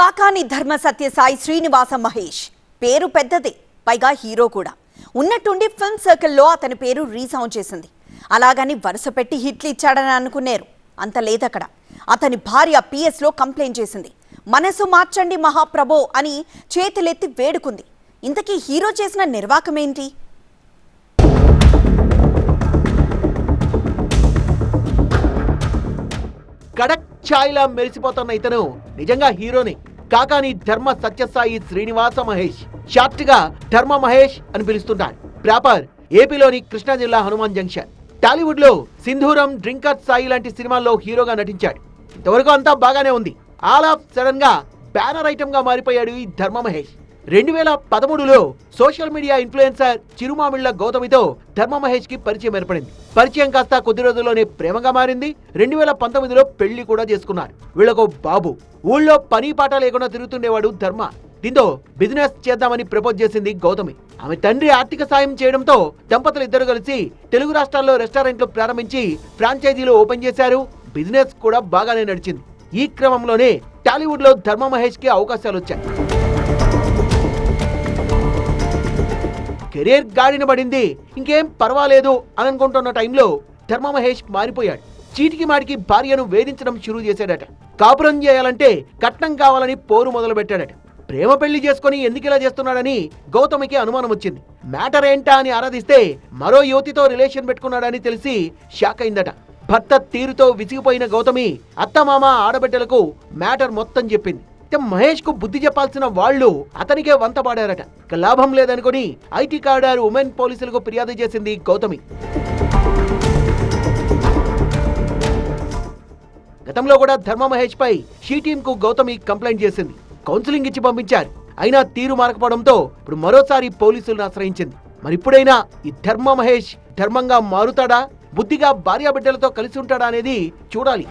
కాకాని ధర్మ సత్యసాయి శ్రీనివాస మహేష్. పేరు పెద్దదే పైగా హీరో కూడా. ఉన్నట్టుండి ఫిల్మ్ సర్కిల్లో అతని పేరు రీసౌండ్ చేసింది. అలాగని వరుస పెట్టి హిట్లు ఇచ్చాడని అనుకున్నారు అంత లేదక్కడ. అతని భార్య పిఎస్లో కంప్లైంట్ చేసింది. మనసు మార్చండి మహాప్రభో అని చేతులెత్తి వేడుకుంది. ఇంతకీ హీరో చేసిన నిర్వాకమేంటి? కడక్ ఛాయ్లా మెరిసిపోతున్న ఇతను నిజంగా హీరోని. కాకాని ధర్మ సత్యసాయి శ్రీనివాస మహేష్. షార్ట్గా ధర్మ మహేష్ అని పిలుస్తున్నాడు ప్రాపర్ ఏపీలోని కృష్ణా జిల్లా హనుమాన్ జంక్షన్. టాలీవుడ్లో సింధూరం డ్రింకర్ సాయి లాంటి సినిమాల్లో హీరోగా నటించాడు. ఇంతవరకు అంతా బాగానే ఉంది. ఆల్ ఆఫ్ సడన్గా బ్యానర్ ఐటమ్గా మారిపోయాడు ఈ ధర్మ మహేష్. రెండు వేల పదమూడులో సోషల్ మీడియా ఇన్ఫ్లుయెన్సర్ చిరుమామిళ్ళ గౌతమితో ధర్మ మహేష్కి పరిచయం ఏర్పడింది. పరిచయం కాస్త కొద్ది రోజుల్లోనే ప్రేమగా మారింది. రెండు వేల పంతొమ్మిదిలో పెళ్ళి కూడా చేసుకున్నారు. వీళ్ళకు బాబు. ఊళ్ళో పని పాట లేకుండా తిరుగుతుండేవాడు ధర్మ. దీంతో బిజినెస్ చేద్దామని ప్రపోజ్ చేసింది గౌతమి. ఆమె తండ్రి ఆర్థిక సాయం చేయడంతో దంపతులు ఇద్దరు కలిసి తెలుగు రాష్ట్రాల్లో రెస్టారెంట్లు ప్రారంభించి ఫ్రాంచైజీలు ఓపెన్ చేశారు. బిజినెస్ కూడా బాగానే నడిచింది. ఈ క్రమంలోనే టాలీవుడ్లో ధర్మ మహేష్కి అవకాశాలు వచ్చాయి. కెరీర్ గాడిన పడింది. ఇంకేం పర్వాలేదు అని అనుకుంటున్న టైంలో ధర్మ మహేష్ మారిపోయాడు. చీటికి మాటికి భార్యను వేధించడం షురూ చేశాడట. కాపురం చేయాలంటే కట్నం కావాలని పోరు మొదలుపెట్టాడట. ప్రేమ పెళ్ళి చేసుకుని ఎందుకు ఇలా చేస్తున్నాడని గౌతమికి అనుమానం వచ్చింది. మ్యాటర్ ఏంటా అని ఆరాధిస్తే మరో యువతితో రిలేషన్ పెట్టుకున్నాడని తెలిసి షాక్ అయిందట. భర్త తీరుతో విసిగిపోయిన గౌతమి అత్తమామ ఆడబిడ్డలకు మ్యాటర్ మొత్తం చెప్పింది. అయితే మహేష్కు బుద్ధి చెప్పాల్సిన వాళ్ళు అతనికే వంత పాడారట. ఇక లాభం లేదనుకుని ఐటీ కార్డారు ఉమెన్ పోలీసులకు ఫిర్యాదు చేసింది గౌతమి. గతంలో కూడా ధర్మ మహేష్ పై షీ టీమ్కు గౌతమి కంప్లైంట్ చేసింది. కౌన్సిలింగ్ ఇచ్చి పంపించారు. అయినా తీరు మారకపోవడంతో ఇప్పుడు మరోసారి పోలీసులను ఆశ్రయించింది. మరి ఇప్పుడైనా ఈ ధర్మ మహేష్ ధర్మంగా మారుతాడా? బుద్ధిగా భార్యాబిడ్డలతో కలిసి ఉంటాడా అనేది చూడాలి.